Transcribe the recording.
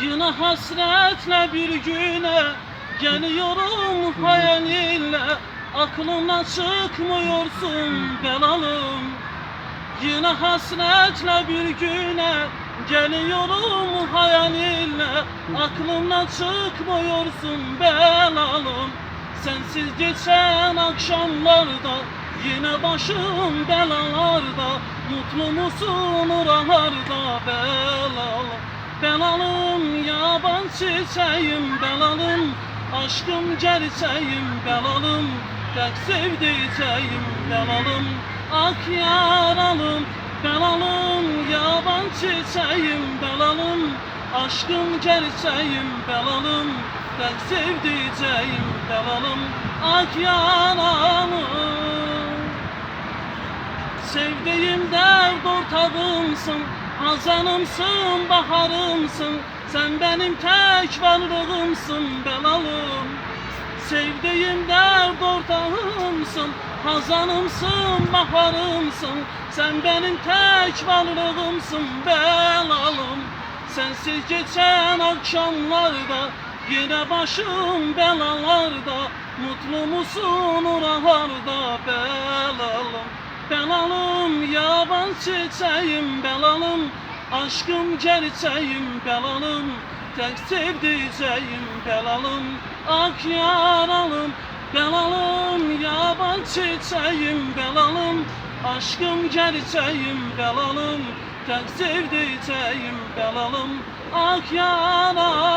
Yine hasretle bir güne Geliyorum hayalinle Aklımdan çıkmıyorsun belalım. Yine hasretle bir güne Geliyorum hayalinle Aklımdan çıkmıyorsun belalım. Sensiz geçen akşamlarda Yine başım belalarda. Mutlu musun oralarda belalım Belalım yaban çiçeğim belalım. Aşkım gerçeğim belalım. Tek sevdiceğim belalım. Ak yaralım belalım. Yaban çiçeğim belalım. Aşkım gerçeğim belalım. Tek sevdiceğim belalım. Ak yaralım. Sevdiğim dert ortağımsın Hazanımsın, baharımsın. Sen benim tek varlığımsın belalım. Sevdiğim dert ortağımsın. Hazanımsın, baharımsın. Sen benim tek varlığımsın belalım. Sensiz geçen akşamlarda Yine başım belalarda. Mutlu musun oralarda belalım. Belalım çiçeğim belalım. Aşkım gerçeğim belalım. Tek sevdiceğim belalım. Ak yaralım belalım. Yaban çiçeğim belalım. Aşkım gerçeğim belalım. Tek sevdiceğim belalım. Ak yaralım